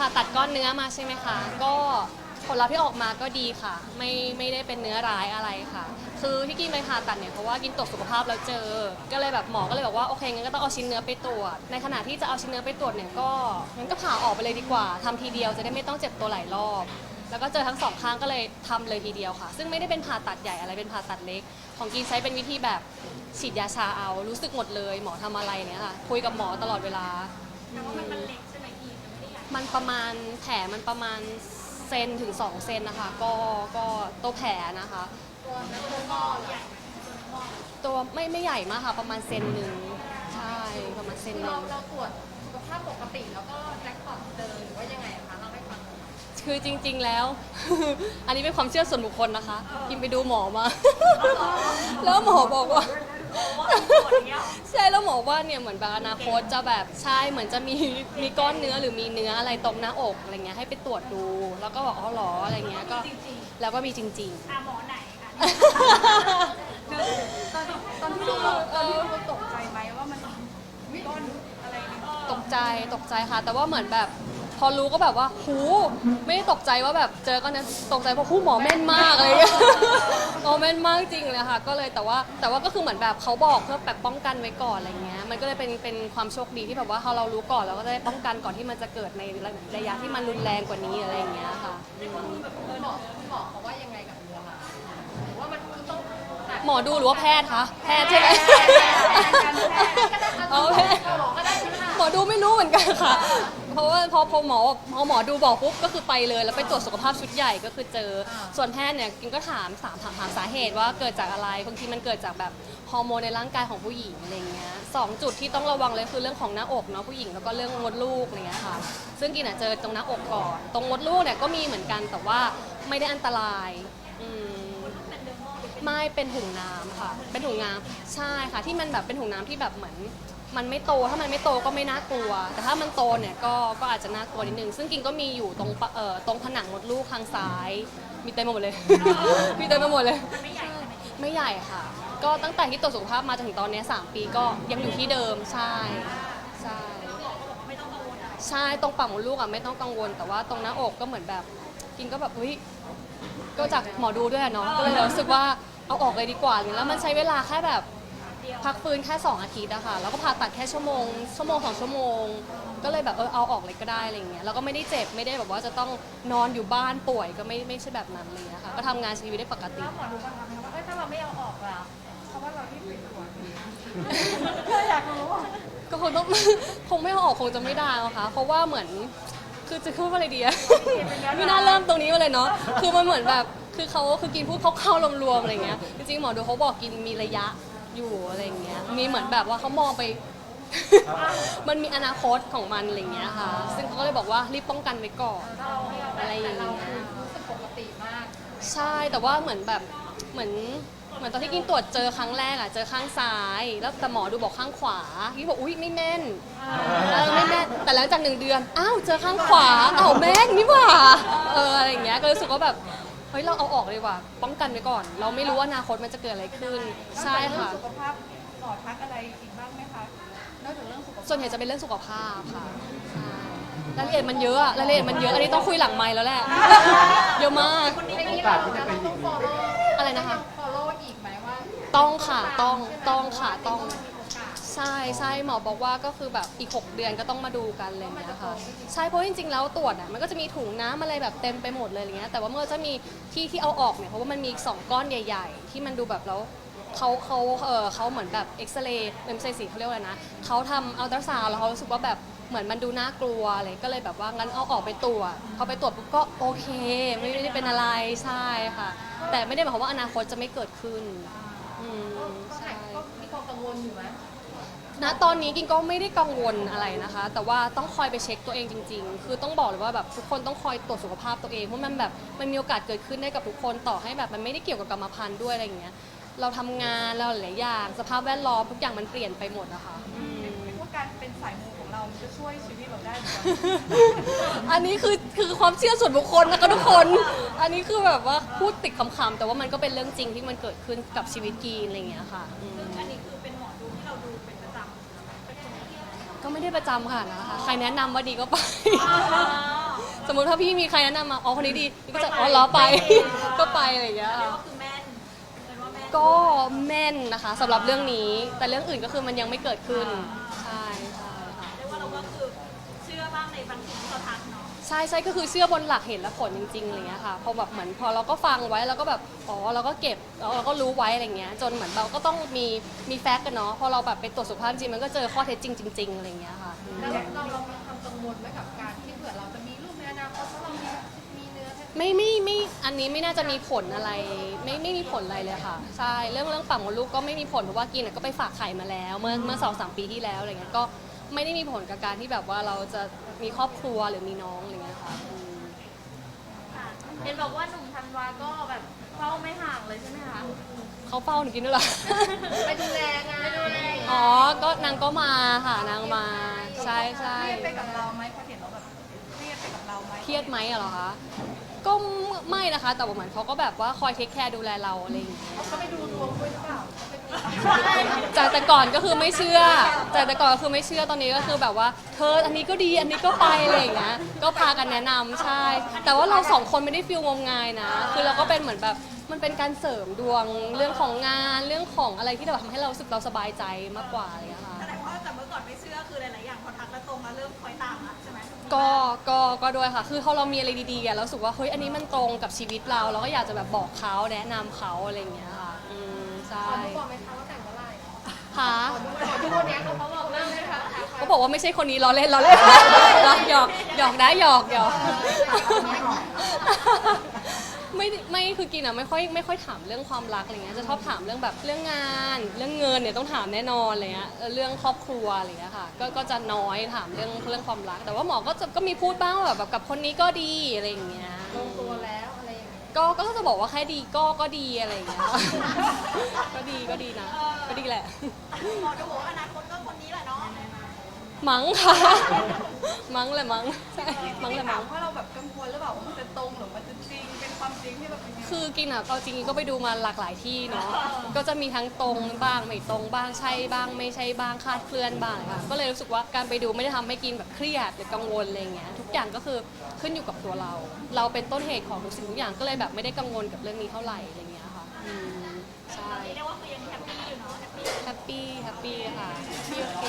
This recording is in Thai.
ผ่าตัดก้อนเนื้อมาใช่ไหมคะ ก็ผลลัพธ์ที่ออกมาก็ดีค่ะ ไม่ไม่ได้เป็นเนื้อร้ายอะไรค่ะ คือที่กินไปผ่าตัดเนี่ยเพราะว่ากินตรวจสุขภาพแล้วเจอ ก็เลยแบบหมอก็เลยบอกว่าโอเคงั้นก็ต้องเอาชิ้นเนื้อไปตรวจ ในขณะที่จะเอาชิ้นเนื้อไปตรวจเนี่ยก็งั้นก็ผ่าออกไปเลยดีกว่าทำทีเดียวจะได้ไม่ต้องเจ็บตัวหลายรอบ แล้วก็เจอทั้งสองข้างก็เลยทำเลยทีเดียวค่ะ ซึ่งไม่ได้เป็นผ่าตัดใหญ่อะไรเป็นผ่าตัดเล็ก ของกินใช้เป็นวิธีแบบฉีดยาชาเอารู้สึกหมดเลย หมอทำอะไรเนี่ยค่ะคุยกับหมอตลอดเวลา แต่ว่ามันมันเล็ก มพี่มันไม่ได้ใหญ่มันประมาณแผลมันประมาณเซนถึง2เซนนะคะ ก็ก็ตัวแผลนะคะตัวนั้นตัวงอใหญ่ไหมตัวงอตัวไม่ไม่ใหญ่มากค่ะ ประมาณเซนหนึ่งใช่ประมาณเซนหเรานึ่งเราตรวจสุขภาพปกติแล้วก็แจ็คพอตเจอหรือว่ายังไงอะคะเราให้ฟังหน่อยคือจริงๆแล้ว อันนี้เป็นความเชื่อส่วนบุคคลนะคะกินไปดูหมอมา แล้วหมอบอกว่า ใช่แล้วหมอว่าเนี่ยเหมือนแบบอนาคตจะแบบใช่เหมือนจะมีมีก้อนเนื้อหรือมีเนื้ออะไรตรงหน้าอกอะไรเงี้ยให้ไปตรวจดู แล้วก็บอกอ๋อเหรออะไรเงี้ยก็จริงแล้วก็มีจริง ๆ อะหมอไหนคะตอนที่ตอนที่ดูตอนที่ดูตกใจไหมว่ามันมีก้อนอะไรเนี่ยๆตกใจตกใจค่ะ แต่ว่าเหมือนแบบ พอรู้ก็แบบว่าหูไม่ได้ตกใจว่าแบบเจอก้อนเนื้อตกใจเพราะหูหมอแม่นมากอะไรเงี้ยหมอแม่นมากจริงเลยค่ะ ก็เลยแต่ว่าแต่ว่าก็คือเหมือนแบบเขาบอกเพื่อแบบป้องกันไว้ก่อนอะไรเงี้ยมันก็เลยเป็นเป็นความโชคดีที่แบบว่าพอเรารู้ก่อนเราก็จะได้ป้องกันก่อนที่มันจะเกิดในระยะที่มันรุนแรงกว่านี้อะไรอย่างเงี้ยค่ะคุณหมอคุณหมอเขาว่ายังไงกับเนื้อเราหรือว่ามันคือต้องตัดหมอดูหรือว่าแพทย์คะแพทย์ใช่ไหมเอาแพทย์หมอก็ได้ใช่ไหมคะหมอดูไม่รู้เหมือนกันค่ะเพ ราะว่าพอพอหมอพอหมอดูบอกปุ๊บก็คือไปเลยแล้วไปตรวจสุขภาพชุดใหญ่ก็คือเจอ ส่วนแพทย์เนี่ยกินก็ถามสามถามถามสาเหตุว่าเกิดจากอะไรบางทีมันเกิดจากแบบฮอร์โมนในร่างกายของผู้หญิงอะไรเงี้ยสองจุดที่ต้องระวังเลยคือเรื่องของหน้าอกเนาะผู้หญิงแล้วก็เรื่องมดลูกอะไรเงี้ยค่ะ ซึ่งกินอะเจอตรงหน้าอกก่อนตรงมดลูกเนี่ยก็มีเหมือนกันแต่ว่าไม่ได้อันตรายอืมไม่เป็นถุงน้ำค่ะ เป็นถุงน้ำใช่ค่ะ ที่มันแบบเป็นถุงน้ำที่แบบเหมือน มันไม่โตถ้ามันไม่โตก็ไม่น่ากลัว แต่ถ้ามันโตเนี่ยก็ก็อาจจะน่ากลัวนิดนึงซึ่งกินก็มีอยู่ตรงเอ่อตรงผนังมดลูกข้างซ้าย มีเต็มไปหมดเลย มีเต็มไปหมดเลย ไม่ใหญ่ไม่ใหญ่ค่ะ ก็ตั้งแต่ที่ตรวจสุขภาพมาจนถึงตอนเนี้ย3ปีก็ยังอยู่ที่เดิมใช่ใช่ไม่ต้องกังวลใช่ตรงปากมดลูกอะไม่ต้องกังวล แต่ว่าตรงหน้าอกก็เหมือนแบบ กินก็แบบเฮ้ยก็จากหมอดูด้วยอะเนาะก็เลยรู้สึกว่าเอาออกเลยดีกว่าอะไรเงี้ยแล้วมันใช้เวลาแค่แบบ พักฟื้นแค่ 2 อาทิตย์อะค่ะแล้วก็ผ่าตัดแค่ชั่วโมงชั่วโมงสองชั่วโมง ก็เลยแบบเออเอาออกเลยก็ได้อะไรเงี้ยแล้วก็ไม่ได้เจ็บไม่ได้แบบว่าจะต้องนอนอยู่บ้านป่วยก็ไม่ไม่ใช่แบบนั้นเลยนะคะก็ทำงานชีวิตได้ปกติ แล้วหมอดูก็ถามไหมคะว่าเอ้ยถ้าเราไม่เอาออกล่ะเพราะว่าเราที่ไปตรวจก็อยากรู้ว่าก็คงต้อง คงไม่เอาออกคงจะไม่ได้นะคะเพราะว่าเหมือนคือจะพูดว่าอะไรดีอะ ไม่น่าเริ่มตรงนี้มาเลยเนาะคือมันเหมือนแบบคือเขาคือกินพูดเข้าๆรวมๆอะไรเงี้ยจริงๆหมอดูเขาบอกกินมีระยะ อยู่อะไรเงี้ย มีเหมือนแบบว่าเขามองไป มันมีอนาคตของมันอะไรเงี้ยค่ะ ซึ่งเขาก็เลยบอกว่ารีบป้องกันไว้ก่อน เราไม่เอาอะไรอย่างแต่เงี้เราคือยรู้สึกปกติมาก ใช่แต่ว่าเหมือนแบบเหมือนเหมือนตอนที่กินตรวจเจอครั้งแรกอะเจอข้างซ้าย แล้วแต่หมอดูบอกข้างขวากินบอกอุ้ยไม่แม่นเออไม่แม่นแต่หลังจากหนึ่งเดือนอ้าวเจอข้างขวาอ้าวแม่นนี่หว่าเอออะไรอย่างเงี้ยก็รู้สึกว่าแบบ เฮ้ยเราเอาออกเลยว่ะป้องกันไว้ก่อน เราไม่รู้ว่าอนาคตมันจะเกิดอะไรขึ้น ใช่ค่ะนอกจากเรื่องสุขภาพหมอทักอะไรอีกบ้างไหมคะ นอกจากเรื่องสุขภาพส่วนใหญ่จะเป็นเรื่องสุขภาพค่ะใช่รายละเอียดมันเยอะอะรายละเอียดมันเยอะอันนี้ต้องคุยหลังไมค์แล้วแหละ เยอะมากในนี้เราจะต้อง follow อะไรนะคะ follow อีกไหมว่า ต้องค่ะ ต้อง ต้องค่ะ ต้องมันมีโอกาส ใช่ใช่หมอบอกว่าก็คือแบบอีก 6 เดือนก็ต้องมาดูกันอะไรอย่างเลยนะคะใช่เพราะจริงๆแล้วตรวจอะมันก็จะมีถุงน้ำอะไรแบบเต็มไปหมดเลยอะไรเงี้ยแต่ว่าเมื่อจะมีที่ที่เอาออกเนี่ยเพราะว่ามันมีอีกสองก้อนใหญ่ ๆ ที่มันดูแบบแล้วเขาเขาเออเขาเหมือนแบบเอ็กซเรย์ไม่ใช่สิเขาเรียกว่าอะไรนะเขาทำอัลตราซาวด์แล้วเขารู้สึกว่าแบบเหมือนมันดูน่ากลัวอะไรก็เลยแบบว่างั้นเอาออกไปตรวจพอไปตรวจปุ๊บก็โอเค ไม่ได้เป็นอะไรใช่ค่ะ แต่ไม่ได้หมายความว่าอนาคตจะไม่เกิดขึ้นอืมก็ใช่ก็มีความกังวลอยู่ไหม ณตอนนี้กินก็ไม่ได้กังวลอะไรนะคะ แต่ว่าต้องคอยไปเช็คตัวเองจริง ๆ คือต้องบอกเลยว่าแบบทุกคนต้องคอยตรวจสุขภาพตัวเองเพราะมันแบบมันมีโอกาสเกิดขึ้นได้กับทุกคนต่อให้แบบมันไม่ได้เกี่ยวกับกรรมพันธุ์ด้วยอะไรอย่างเงี้ย เราทำงานเราหลายๆอย่าง สภาพแวดล้อมทุกอย่างมันเปลี่ยนไปหมดนะคะอืมเป็นว่าการเป็นสายมูของเรามันจะช่วยชีวิตเราได้เหมือนกันอันนี้คือคือความเชื่อส่วนบุคคลนะคะทุกคน อันนี้คือแบบว่าพูดติดคำๆแต่ว่ามันก็เป็นเรื่องจริงที่มันเกิดขึ้นกับชีวิตกีนอะไรอย่างเงี้ยค่ะอืม อันนี้คือ ก็ไม่ได้ประจำค่ะนะคะใครแนะนำว่าดีก็ไป สมมุติถ้าพี่มีใครแนะนำมาอ๋อคนนี้ดีก็จะอ๋อเหรอไป ก็ไปอะไรอย่างเงี้ยเรียกค่ะว่าคือแม่นเป็นว่าแม่น ก็แม่นนะคะสำหรับเรื่องนี้ แต่เรื่องอื่นก็คือมันยังไม่เกิดขึ้นใใช่ใช่ก็คือเชื่อบนหลักเหตุและผลจริงๆอะไรเงี้ยค่ะพอแบบเหมือนพอเราก็ฟังไว้แล้วก็แบบอ๋อเราก็เก็บแล้วเราก็รู้ไว้อะไรเงี้ยจนเหมือนเราก็ต้องมีมีแฟกต์กันเนาะพอเราแบบไปตรวจสุขภาพจริงมันก็เจอข้อเท็จจริงจริงๆอะไรเงี้ยค่ะอืมแล้วเราเรามีความกังวลไหมกับการที่เผื่อเราจะมีลูกในอนาคตเพราะเรามีมีเนื้อแค่ไม่ไม่ไม่อันนี้ไม่น่าจะมีผลอะไร ไม่ไม่มีผลอะไรเลยค่ะ ใช่เรื่องเรื่องฝั่งมดลูกก็ไม่มีผลเพราะว่ากินอะก็ไปฝากไข่มาแล้ว เมื่อเมื่อสองสามปีที่แล้วอะไรเงี้ยก็ไม่ได้มีผลกับการที่แบบว่าเราจะมีครอบครัวหรือมีน้องอะไรเงี้ยค่ะอืม ค่ะเห็น บอกว่าหนุ่มธันวาก็แบบเฝ้าไม่ห่างเลยใช่ไหมคะ เขาเฝ้าหนูกินด้วยเหรอ ไปดูแลไงไปดูแลอ๋อ ก็นางก็มาค่ะนางมา ใช่ใช่เครียดไปกับเราไหมพอเห็นเราแบบเครียดไปกับเราไหมเครียดไหมอะเหรอคะ ก็ไม่นะคะ แต่ว่าเหมือนเขาก็แบบว่าคอยเทคแคร์ดูแลเราอะไรอย่างเงี้ย เขาไปดูดวงด้วยหรือเปล่าเขาไปดูจากแต่ก่อนก็คือไม่เชื่อ จากแต่ก่อนก็คือไม่เชื่อตอนนี้ก็คือแบบว่า เธออันนี้ก็ดีอันนี้ก็ไปอะไรอย่างเงี้ยก็พากันแนะนำใช่ แต่ว่าเราสองคนไม่ได้ฟิลงมงายนะ คือเราก็เป็นเหมือนแบบมันเป็นการเสริมดวงเรื่องของงานเรื่องของอะไรที่แบบทำให้เรารู้สึกเราสบายใจมากกว่าอะไรอย่างเงี้ยค่ะ ก็ก็ก็ด้วยค่ะ คือพอเรามีอะไรดีๆอะเรารู้สึกว่าเฮ้ยอันนี้มันตรงกับชีวิตเรา เราก็อยากจะแบบบอกเขาแนะนำเขาอะไรอย่างเงี้ยค่ะอืมใช่ขอดูก่อนไหมคะว่าแต่งเมื่อไหร่ค่ะขอดูขอดูวันเนี้ยเขาเขาบอกเรื่องไหมคะก็บอกว่าไม่ใช่คนนี้ล้อเล่นล้อเล่นล้อหยอกหยอกได้หยอกหยอก ไม่ ไม่คือกินอะไม่ค่อยไม่ค่อยถามเรื่องความรักอะไรเงี้ยจะชอบถามเรื่องแบบเรื่องงาน เรื่องเงินเนี่ยต้องถามแน่นอนอะไรเงี้ยเออเรื่องครอบครัวอะไรเงี้ยค่ะก็ก็จะน้อยถามเรื่องเรื่องความรัก แต่ว่าหมอก็จะก็มีพูดบ้างว่าแบบกับคนนี้ก็ดีอะไรอย่างเงี้ยลงตัวแล้วอะไรอย่างเงี้ยก็ก็จะบอกว่าแค่ดีก็ก็ดีอะไรอย่างเงี้ยก็ดีก็ดีนะก็ดีแหละ หมอดูบอกว่าอนาคตก็คนนี้แหละเนาะ มั้งค่ะ มั้งแหละมั้งใช่มั้งแหละถามั้มง เพราะเราแบบกังวลหรือเปล่าว่ามันจะตรงหรือมันจะจริง เป็นความจริงที่แบบเป็นยังไงคือกินอะเอาจริงๆก็ไปดูมาหลากหลายที่เนาะ ก็จะมีทั้งตรงบ้างไม่ตรงบ้างใช่บ้าง ไม่ใช่บ้างคลาดเคลื่อนบ้างค่ะ ก็เลยรู้สึกว่าการไปดูไม่ได้ทำให้กินแบบเครียดหรือกังวลอะไรเงี้ย ทุกอย่างก็คือขึ้นอยู่กับตัวเรา เราเป็นต้นเหตุของทุกสิ่งทุกอย่างก็เลยแบบไม่ได้กังวลกับเรื่องนี้เท่าไหร่อะไรเงี้ยค่ะอืมใช่ตอนนี้เรียกว่าคือยังแฮปปี้อยู่เนาะแฮปปี้แฮปปี้แฮปปี้ค่ะแฮปปี้โอเค